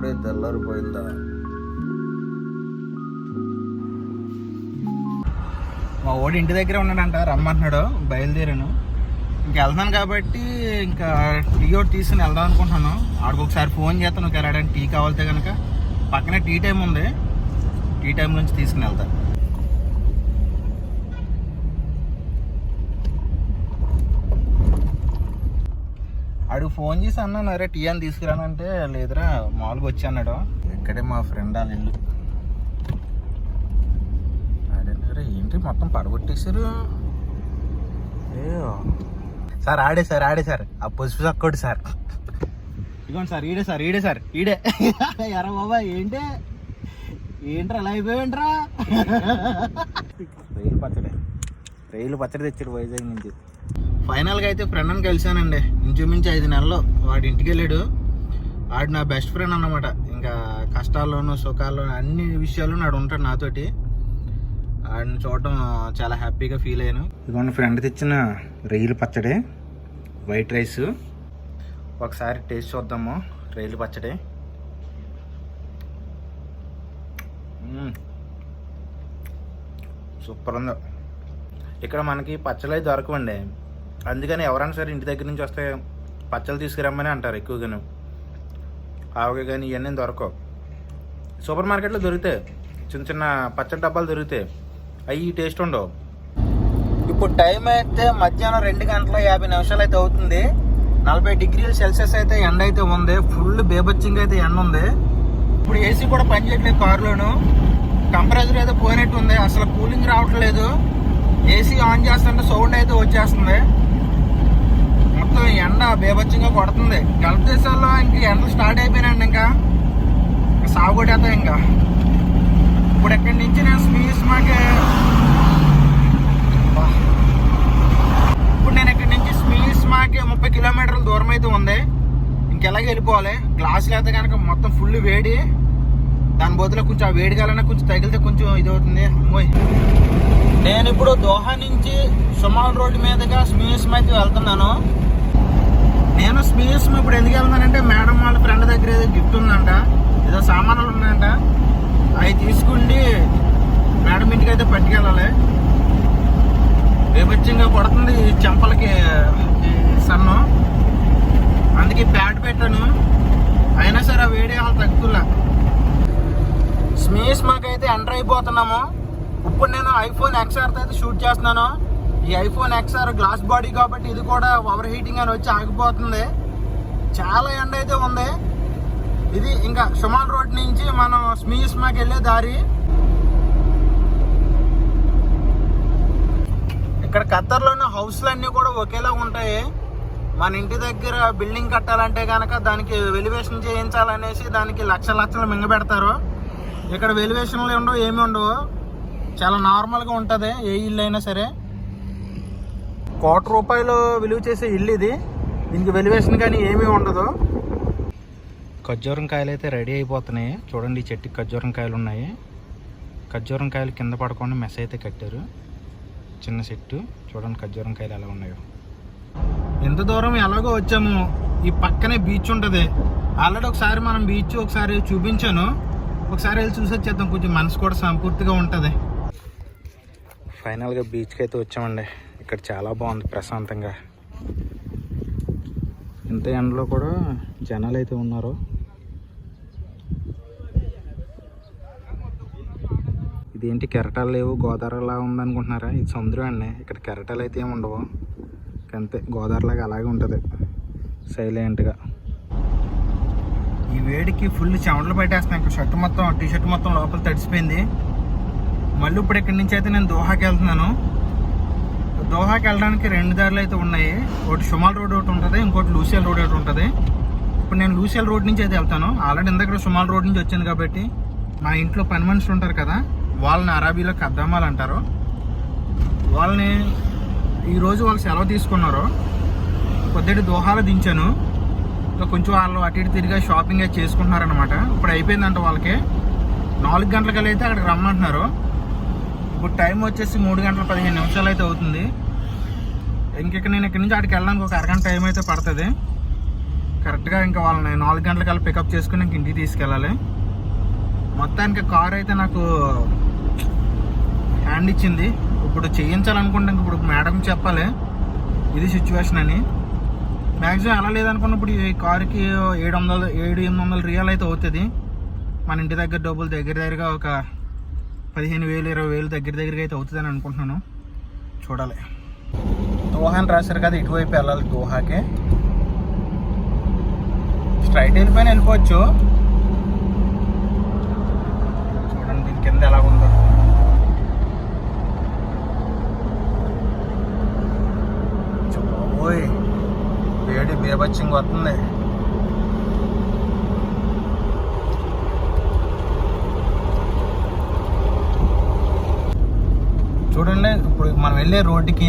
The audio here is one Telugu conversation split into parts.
అప్పుడే తెల్లారిపోయిందా? మా ఓడి ఇంటి దగ్గర ఉన్నాడంట రమ్మంటున్నాడు బయలుదేరాను. ఇంకా వెళ్తాను కాబట్టి ఇంకా టీ ఒకటి తీసుకుని వెళ్దాం అనుకుంటున్నాను. ఆడికి ఒకసారి ఫోన్ చేస్తాను ఒకవేళ టీ కావాలితే కనుక పక్కనే టీ టైం ఉంది. టీ టైం నుంచి తీసుకుని వెళ్తాను. ఆడికి ఫోన్ చేసి అన్నాను అరే టీ అని తీసుకురానంటే లేదురా మామూలుగా వచ్చి అన్నాడు. ఇక్కడే మా ఫ్రెండ్ వాళ్ళ ఇల్లు. అరే ఏంటి మొత్తం పడగొట్టేశారు? సార్ ఆడే సార్ ఆడే సార్. ఆ పసుపు చక్కోడు సార్. ఇదిగోండి సార్ ఈడే సార్ ఈడే సార్ ఈడే. ఎరా బాబా ఏంటి? ఏంట్రా అలా అయిపోయావేంట్రా? రైలు పచ్చడి. రైలు పచ్చడి తెచ్చాడు వైజాగ్ నుంచి. ఫైనల్గా అయితే ఫ్రెండ్ అని కలిశానండి. ఇంచుమించు ఐదు నెలలు. వాడి ఇంటికి వెళ్ళాడు. వాడు నా బెస్ట్ ఫ్రెండ్ అన్నమాట. ఇంకా కష్టాల్లోనూ సుఖాల్లోనూ అన్ని విషయాలు నాడు ఉంటాడు నాతోటి. వాడిని చూడటం చాలా హ్యాపీగా ఫీల్ అయ్యాను. ఇదిగోండి ఫ్రెండ్ తెచ్చిన రొయ్యలు పచ్చడి వైట్ రైస్. ఒకసారి టేస్ట్ చూద్దాము. రొయ్యలు పచ్చడి. సూపర్ ఉంది. ఇక్కడ మనకి పచ్చళ్ళు అయితే దొరకవండి. అందుకని ఎవరైనా సరే ఇంటి దగ్గర నుంచి వస్తే పచ్చలు తీసుకురమ్మని అంటారు ఎక్కువగాను. ఆవకాయ కానీ ఇవన్నీ దొరకవు. సూపర్ మార్కెట్లో దొరుకుతాయి చిన్న చిన్న పచ్చడి డబ్బాలు దొరుకుతాయి అవి టేస్ట్ ఉండవు. ఇప్పుడు టైం అయితే మధ్యాహ్నం రెండు గంటల యాభై నిమిషాలు అయితే అవుతుంది. నలభై డిగ్రీల సెల్సియస్ అయితే ఎండ అయితే ఉంది. ఫుల్ బేబచ్చింగ్ అయితే ఎండ ఉంది. ఇప్పుడు ఏసీ కూడా పనిచేయట్లేదు కారులోను. టెంపరేచర్ అయితే పోయినట్టు ఉంది అసలు కూలింగ్ రావట్లేదు. ఏసీ ఆన్ చేస్తుంటే సౌండ్ అయితే వచ్చేస్తుంది. మొత్తం ఎండ బేభత్యంగా కొడుతుంది. గల్ఫ్ దేశాల్లో ఇంక ఎండలు స్టార్ట్ అయిపోయినండి ఇంకా. సాగుడేద్దాం ఇంకా. ఇప్పుడు ఎక్కడి నుంచి నేను స్మీస్ మాకే ఇప్పుడు నేను ఇక్కడి నుంచి స్మీస్ మాకే ముప్పై కిలోమీటర్ల దూరం అయితే ఉంది. ఇంకెలాగే వెళ్ళిపోవాలి? గ్లాసులు అయితే కనుక మొత్తం ఫుల్ వేడి. దాని బదులు కొంచెం ఆ వేడిగాలన్నా కొంచెం తగిలితే కొంచెం ఇది అవుతుంది అమ్మోయ్. నేను ఇప్పుడు దోహా నుంచి సుమాల్ రోడ్డు మీదుగా స్మీస్ అయితే వెళ్తున్నాను. నేను స్మీస్ ఇప్పుడు ఎందుకు వెళ్తున్నానంటే మేడం వాళ్ళ ఫ్రెండ్ దగ్గర ఏదో గిఫ్ట్ ఉందంట. ఏదో సామాన్లు ఉన్నాయంట. అవి తీసుకుండి మేడం ఇంటికి అయితే పట్టుకెళ్ళాలి. బేబచ్చంగా పడుతుంది ఈ చెంపలకి సన్న సన్ను. అందుకే ప్యాడ్ పెట్టాను. అయినా సరే ఆ వేడి వాళ్ళు తగ్గుతులా స్మేస్ మాకైతే ఎంటర్ అయిపోతున్నాము. ఇప్పుడు నేను ఐఫోన్ ఎక్స్ఆర్ అయితే షూట్ చేస్తున్నాను. ఈ ఐఫోన్ ఎక్స్ఆర్ గ్లాస్ బాడీ కాబట్టి ఇది కూడా ఓవర్ హీటింగ్ అని వచ్చి ఆగిపోతుంది. చాలా ఎండ అయితే ఉంది. ఇది ఇంకా సుమాన్ రోడ్ నుంచి మనం స్మీస్ మాకు వెళ్ళే దారి. ఇక్కడ ఖత్తర్లోని హౌస్లు అన్నీ కూడా ఒకేలా ఉంటాయి. మన ఇంటి దగ్గర బిల్డింగ్ కట్టాలంటే కనుక దానికి వెలివేషన్ చేయించాలనేసి దానికి లక్ష లక్షలు మింగబెడతారు. ఇక్కడ వెలివేషన్లు ఉండవు ఏమి ఉండవు. చాలా నార్మల్గా ఉంటుంది ఏ ఇల్లు అయినా సరే. కోటి రూపాయలు విలువ చేసే ఇల్లు ఇది. దీనికి వెలివేషన్ కానీ ఏమీ ఉండదు. ఖర్జూరం కాయలు అయితే రెడీ అయిపోతున్నాయి. చూడండి ఈ చెట్టుకి ఖర్జూరం కాయలు ఉన్నాయి. ఖర్జూరం కాయలు కింద పడకుండా మెస్ అయితే కట్టారు. చిన్న చెట్టు. చూడండి ఖర్జూరం కాయలు ఎలా ఉన్నాయో. ఎంత దూరం ఎలాగో వచ్చాము. ఈ పక్కనే బీచ్ ఉంటుంది. ఆల్రెడీ ఒకసారి మనం బీచ్ ఒకసారి చూపించాను. ఒకసారి వెళ్ళి చూసి వచ్చేద్దాం. కొంచెం మనసు కూడా సంపూర్తిగా ఉంటుంది. ఫైనల్గా బీచ్కి అయితే వచ్చామండి. ఇక్కడ చాలా బాగుంది ప్రశాంతంగా. ఇంత ఎండలో కూడా జనాలు అయితే ఉన్నారు. ఇదేంటి కెరటాలు లేవు? గోదావరిలా ఉందనుకుంటున్నారా? ఇది సముద్రం అండి. ఇక్కడ కెరటాలు అయితే ఏమి ఉండవు. అంతే. గోదావరిలాగా అలాగే ఉంటుంది. సైలెంట్గా ఈ వేడికి ఫుల్ చెమటలు పెట్టేస్తున్నాయి. ఇంకా షర్ట్ మొత్తం టీ షర్ట్ మొత్తం లోపల తడిసిపోయింది. మళ్ళీ ఇప్పుడు ఇక్కడి నుంచి అయితే నేను దోహాకి వెళ్తున్నాను. దోహాకి వెళ్ళడానికి రెండు దారులు అయితే ఉన్నాయి. ఒకటి షుమాల్ రోడ్ ఒకటి ఉంటుంది ఇంకోటి లూసియల్ రోడ్ ఒకటి ఉంటుంది. ఇప్పుడు నేను లూసియల్ రోడ్ నుంచి అయితే వెళ్తాను. ఆల్రెడీ ఇందాక షుమాల్ రోడ్ నుంచి వచ్చింది కాబట్టి మా ఇంట్లో పని మనుషులు ఉంటారు కదా వాళ్ళని అరాబీలో కద్దామాలు అంటారు. వాళ్ళని ఈరోజు వాళ్ళు సెలవు తీసుకున్నారు. కొద్దిటి దోహాలో దించాను. సో కొంచెం వాళ్ళు అటు ఇటు తిరిగి షాపింగ్ అయితే చేసుకుంటున్నారనమాట ఇప్పుడు అయిపోయిందంట వాళ్ళకి. నాలుగు గంటలకల్లా అయితే అక్కడికి రమ్మంటున్నారు. ఇప్పుడు టైం వచ్చేసి మూడు గంటల పదిహేను నిమిషాలు అయితే అవుతుంది. ఇంక నేను ఇక్కడి నుంచి అక్కడికి వెళ్ళడానికి ఒక అరగంట టైం అయితే పడుతుంది. కరెక్ట్గా ఇంకా వాళ్ళని నాలుగు గంటలకల్లా పికప్ చేసుకుని ఇంక ఇంటికి తీసుకెళ్ళాలి. మొత్తానికి కార్ అయితే నాకు హ్యాండ్ ఇచ్చింది. ఇప్పుడు చేయించాలనుకుంటే ఇంక ఇప్పుడు మేడం చెప్పాలి. ఇది సిచ్యువేషన్ అని. మ్యాక్సిమం అలా లేదనుకున్నప్పుడు ఈ కార్కి ఏడు వందలు ఏడు ఎనిమిది వందల రియల్ అయితే అవుతుంది. మన ఇంటి దగ్గర డబ్బులు దగ్గర దగ్గరగా ఒక పదిహేను వేలు ఇరవై వేలు దగ్గర దగ్గరగా అయితే అవుతుందని అనుకుంటున్నాను. చూడాలి. దోహా అని రాశారు కదా ఇటువైపు వెళ్ళాలి దోహాకి. స్ట్రైట్ వెళ్ళిపోయిన వెళ్ళిపోవచ్చు. చూడండి దీని కింద ఎలా ఉందో. ఓయ్. వేడి బీభత్సంగా వస్తుంది. చూడండి ఇప్పుడు మనం వెళ్ళే రోడ్డుకి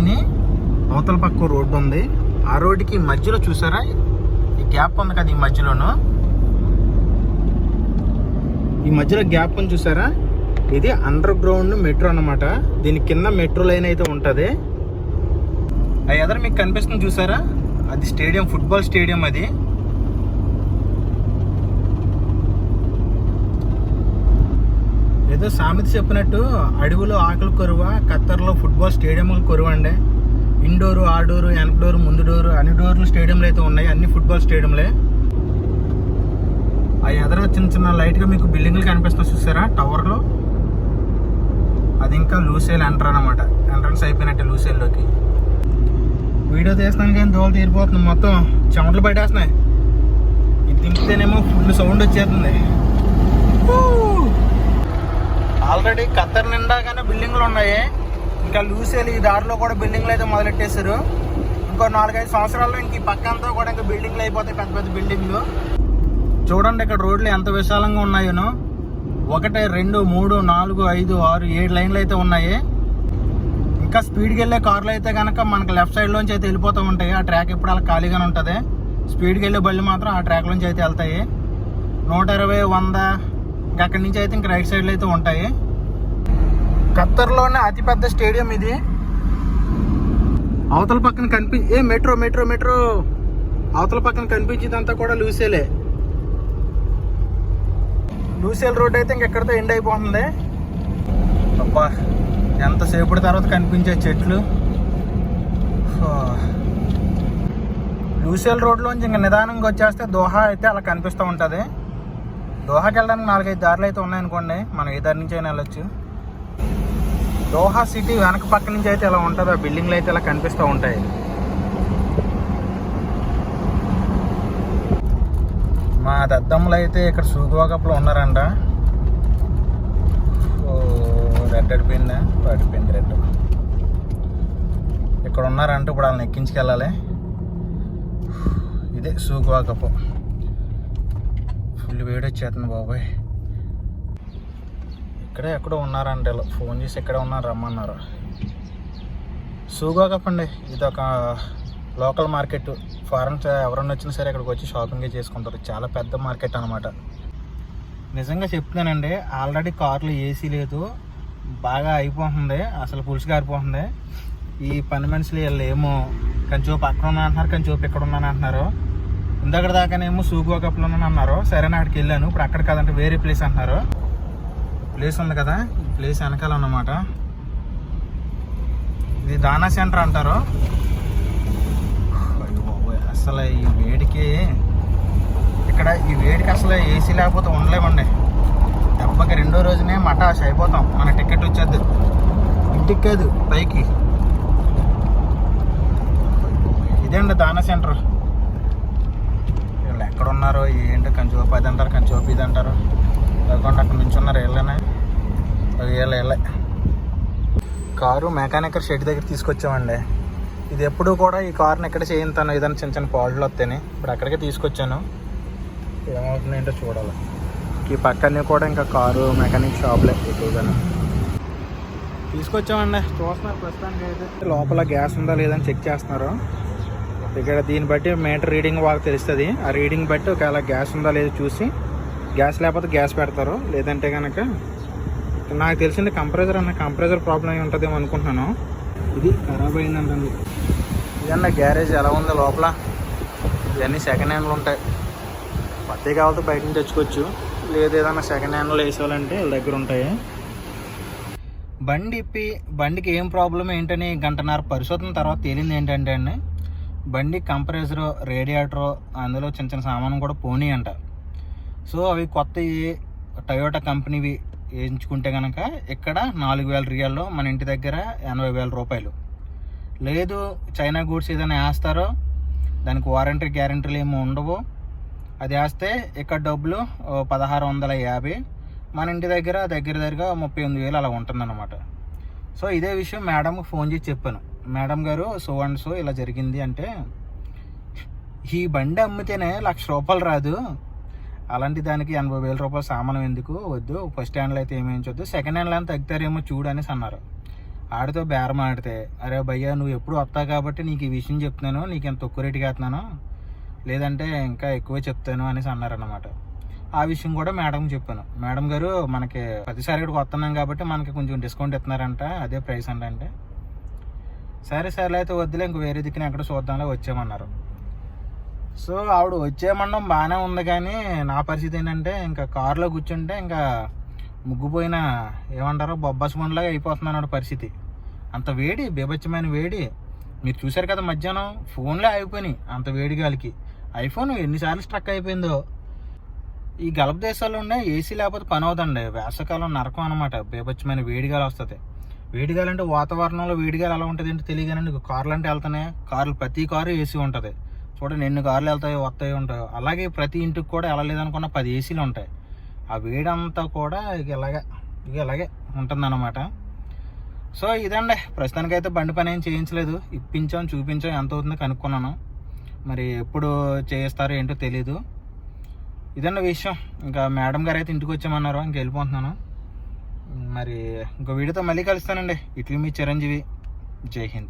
అవతల పక్క రోడ్డు ఉంది. ఆ రోడ్డుకి మధ్యలో చూసారా? ఈ గ్యాప్ ఉంది కదా ఈ మధ్యలోను? ఈ మధ్యలో గ్యాప్ ఉంది చూసారా? ఇది అండర్ గ్రౌండ్ మెట్రో అన్నమాట. దీని కింద మెట్రో లైన్ అయితే ఉంటుంది. ఆ ఎదర మీకు కనిపిస్తుంది చూసారా? అది స్టేడియం ఫుట్బాల్ స్టేడియం అది. ఏదో సామెత చెప్పినట్టు అడవిలో ఆకలి కొరువ ఖత్తర్లో ఫుట్బాల్ స్టేడియంలు కొరువ అండి. ఇండోరు ఆడోరు వెనక డోరు ముందు డోరు అన్ని డోర్లు స్టేడియంలు అయితే ఉన్నాయి. అన్ని ఫుట్బాల్ స్టేడియంలే ఆ ఎదర చిన్న చిన్న లైట్గా మీకు బిల్డింగ్లు కనిపిస్తాయి చూసారా? టవర్లో. అది ఇంకా లూసేల్ ఎంటర్ అనమాట ఎంట్రన్స్ అయిపోయినట్టే లూసేల్లోకి. వీడియో తీస్తాను కానీ దోలు తీరిపోతుంది. మొత్తం చెమటలు పట్టేస్తున్నాయి. ఇది దింపితేనేమో ఫుల్ సౌండ్ వచ్చేస్తుంది. ఆల్రెడీ ఖత్తర్ నిండాగానే బిల్డింగ్లు ఉన్నాయి. ఇంకా లూసేలు ఈ దారిలో కూడా బిల్డింగ్లు అయితే మొదలెట్టేశారు. ఇంకో నాలుగైదు సంవత్సరాల్లో ఇంక ఈ పక్క అంతా కూడా ఇంకా బిల్డింగ్లు అయిపోతాయి పెద్ద పెద్ద బిల్డింగ్లు చూడండి ఇక్కడ రోడ్లు ఎంత విశాలంగా ఉన్నాయోనో. ఒకటి రెండు మూడు నాలుగు ఐదు ఆరు ఏడు లైన్లు అయితే ఉన్నాయి. ఇంకా స్పీడ్కి వెళ్ళే కార్లు అయితే కనుక మనకి లెఫ్ట్ సైడ్లోంచి అయితే వెళ్ళిపోతూ ఉంటాయి. ఆ ట్రాక్ ఇప్పుడు అలా ఖాళీగానే ఉంటుంది. స్పీడ్కి వెళ్ళే బళ్ళు మాత్రం ఆ ట్రాక్లోంచి అయితే వెళ్తాయి. నూట ఇరవై వంద ఇంకా అక్కడి నుంచి అయితే ఇంక రైట్ సైడ్లో అయితే ఉంటాయి. ఖత్తర్లోనే అతిపెద్ద స్టేడియం ఇది. అవతల పక్కన కనిపి ఏ మెట్రో మెట్రో మెట్రో. అవతల పక్కన కనిపించేదంతా కూడా లూసేలే. లూసేల్ రోడ్ అయితే ఇంకెక్కడితో ఎండ్ అయిపోతుంది. అబ్బా. ఎంతసేపటి తర్వాత కనిపించే చెట్లు? లూసెల్ రోడ్లోంచి ఇంకా నిదానంగా వచ్చేస్తే దోహా అయితే అలా కనిపిస్తూ ఉంటుంది. దోహాకి వెళ్ళడానికి నాలుగైదు దారులు అయితే ఉన్నాయనుకోండి మనం ఏ దారి నుంచి అయినా వెళ్ళొచ్చు. దోహా సిటీ వెనక పక్క నుంచి అయితే ఇలా ఉంటుంది ఆ బిల్డింగ్లు అయితే ఇలా కనిపిస్తూ ఉంటాయి. మా దద్దమ్మలు అయితే ఇక్కడ సూగువాకప్లో ఉన్నారంట. ఓ. రెడ్ అడిపోయిందా పడిపోయింది రెడ్ ఇక్కడ ఉన్నారంటే ఇప్పుడు వాళ్ళని ఎక్కించుకెళ్ళాలి. ఇదే సూకువాకపు. ఫుల్ వేడి వచ్చేస్తుంది బాబాయ్. ఇక్కడే ఎక్కడో ఉన్నారంటే వీళ్ళు. ఫోన్ చేసి ఇక్కడే ఉన్నారు రమ్మన్నారు. సూగోకప్ అండి. ఇది ఒక లోకల్ మార్కెట్. ఫారెన్స్ ఎవరన్నా వచ్చినా సరే ఇక్కడికి వచ్చి షాపింగే చేసుకుంటారు. చాలా పెద్ద మార్కెట్ అనమాట నిజంగా చెప్తున్నానండి ఆల్రెడీ కార్లు ఏసీ లేదు. బాగా అయిపోతుంది అసలు పులుసు గారిపోతుంది. ఈ పని మనుషులు వీళ్ళు ఏమో కంచోపు అక్కడ ఉన్నా అంటున్నారు కంచోపు ఇక్కడ ఉన్నాను అంటున్నారు. ఇందక్కడ దాకానేమో సూగోకప్లో ఉన్నాను అన్నారు. సరే నేను అక్కడికి వెళ్ళాను ఇప్పుడు అక్కడ కాదంటే వేరే ప్లేస్ అంటున్నారు. ప్లేస్ ఉంది కదా ఈ ప్లేస్ వెనకాల అన్నమాట ఇది దానా సెంటర్ అంటారు. అసలు ఈ వేడికి. ఇక్కడ ఈ వేడికి అసలు ఏసీ లేకపోతే ఉండలేమండి. దెబ్బకి రెండో రోజునే మటాష్ అయిపోతాం. మన టికెట్ వచ్చేది. ఇంటికి కాదు పైకి. ఇదే అండి దానా సెంటర్? వీళ్ళు ఎక్కడ ఉన్నారో ఏంటి కంచోపు అది అంటారు కంచోపు ఇది అంటారు. లేకుండా అక్కడ నుంచి ఉన్నారు వీళ్ళనే వీళ్ళ వీళ్ళే. కారు మెకానికల్ షెడ్ దగ్గర తీసుకొచ్చామండి. ఇది ఎప్పుడు కూడా ఈ కార్ని ఎక్కడ చేయింతాను ఏదైనా చిన్న చిన్న పాళ్ళు వస్తాయని ఇప్పుడు అక్కడికే తీసుకొచ్చాను. ఏమవుతుందో ఏంటో చూడాలి. ఈ పక్కనే కూడా ఇంకా కారు మెకానిక్ షాప్లే ఎక్కువగానే తీసుకొచ్చామండి. చూస్తున్నారు ప్రస్తుతానికి అయితే. లోపల గ్యాస్ ఉందా లేదని చెక్ చేస్తున్నారు. ఇక్కడ దీన్ని బట్టి మీటర్ రీడింగ్ వాళ్ళకి తెలుస్తుంది. ఆ రీడింగ్ బట్టి ఒకవేళ గ్యాస్ ఉందా లేదో చూసి గ్యాస్ లేకపోతే గ్యాస్ పెడతారు. లేదంటే కనుక నాకు తెలిసింది కంప్రెసర్ అన్న కంప్రెసర్ ప్రాబ్లం అయి ఉంటుందేమో అనుకుంటున్నాను. ఇది ఖరాబ్ అయిందంటండి. ఇదన్న గ్యారేజ్ ఎలా ఉందో లోపల? ఇవన్నీ సెకండ్ హ్యాండ్లు ఉంటాయి. కొత్తవి కావాలంటే బయట నుంచి తెచ్చుకోవచ్చు. లేదు ఏదైనా సెకండ్ హ్యాండ్లో వేసేవాళ్ళంటే వాళ్ళ దగ్గర ఉంటాయి. బండి ఇప్పి బండికి ఏం ప్రాబ్లం ఏంటని గంటన్నర పరిశోధన తర్వాత తేలింది ఏంటంటే అండి బండి కంప్రెసరు రేడియేటరు అందులో చిన్న చిన్న సామాను కూడా పోనీ అంట. సో అవి కొత్తవి టయోటా కంపెనీవి వేయించుకుంటే కనుక ఇక్కడ నాలుగు వేల రియాల్లో మన ఇంటి దగ్గర ఎనభై వేల రూపాయలు. లేదు చైనా గూడ్స్ ఏదైనా వేస్తారో దానికి వారంటీ గ్యారంటీలు ఏమి ఉండవు. అది వేస్తే ఇక్కడ డబ్బులు ఓ పదహారు వందల యాభై. మన ఇంటి దగ్గర దగ్గర దగ్గర ముప్పై ఎనిమిది వేలు అలా ఉంటుందన్నమాట. సో ఇదే విషయం మేడంకి ఫోన్ చేసి చెప్పాను. మేడం గారు సో అండ్ సో ఇలా జరిగింది అంటే ఈ బండి అమ్మితేనే లక్ష రూపాయలు రాదు. అలాంటి దానికి ఎనభై వేల రూపాయల సామానం ఎందుకు? వద్దు. ఫస్ట్ హ్యాండ్లో అయితే ఏమేయించొద్దు సెకండ్ హ్యాండ్లో అని తగ్గుతారేమో చూడు అనేసి అన్నారు. ఆడితో బేరం ఆడితే అరే భయ్యా నువ్వు ఎప్పుడు వస్తావు కాబట్టి నీకు ఈ విషయం చెప్తున్నాను. నీకు ఎంత తక్కువ రేటుకి వేస్తున్నాను లేదంటే ఇంకా ఎక్కువ చెప్తాను అనేసి అన్నారన్నమాట. ఆ విషయం కూడా మేడం చెప్పాను. మేడం గారు మనకి ప్రతిసారి ఇక్కడికి వస్తున్నాం కాబట్టి మనకి కొంచెం డిస్కౌంట్ ఇస్తున్నారంట అదే ప్రైస్ అంట అంటే సరే సరే అయితే వద్దులే ఇంక వేరే దిక్కున ఎక్కడ చూద్దాంలో వచ్చామన్నారు. సో ఆవిడ వచ్చేయమనడం బాగానే ఉంది కానీ నా పరిస్థితి ఏంటంటే ఇంకా కారులో కూర్చుంటే ఇంకా ముగ్గుపోయిన ఏమంటారో బొబ్బస్ బండ్లాగా అయిపోతున్నాను ఆవిడ పరిస్థితి. అంత వేడి బీభత్సమైన వేడి. మీరు చూశారు కదా మధ్యాహ్నం? ఫోన్లే ఆగిపోయినాయి అంత వేడి గాలికి ఐఫోన్ ఎన్నిసార్లు స్ట్రక్ అయిపోయిందో? ఈ గల్ఫ్ దేశాల్లో ఉండే ఏసీ లేకపోతే పని అవుతుంది వేసవకాలం నరకం అనమాట బీభత్సమైన వేడిగాలు వస్తుంది. వేడిగాలు అంటే వాతావరణంలో వేడిగాలు ఎలా ఉంటుంది తెలియగానే తెలియగానండి కార్లు అంటే వెళ్తున్నాయి? కార్లు ప్రతి కారు ఏసీ ఉంటుంది. చూడండి ఎన్ని కార్లు వెళ్తాయో వస్తాయో ఉంటాయో. అలాగే ప్రతి ఇంటికి కూడా వెళ్ళలేదనుకున్న పది ఏసీలు ఉంటాయి. ఆ వేడంతా కూడా ఇక ఇలాగే ఇక ఇలాగే ఉంటుందన్నమాట. సో ఇదండి. ప్రస్తుతానికైతే బండి పని ఏం చేయించలేదు. ఇప్పించాం చూపించాం ఎంత అవుతుందో కనుక్కున్నాను. మరి ఎప్పుడు చేయిస్తారో ఏంటో తెలీదు. ఇదన్న విషయం. ఇంకా మేడం గారు అయితే ఇంటికి వచ్చామన్నారు ఇంక వెళ్ళిపోతున్నాను. మరి ఇంకో వీడియోతో మళ్ళీ కలుస్తానండి. ఇట్లు మీ చిరంజీవి. జై హింద్.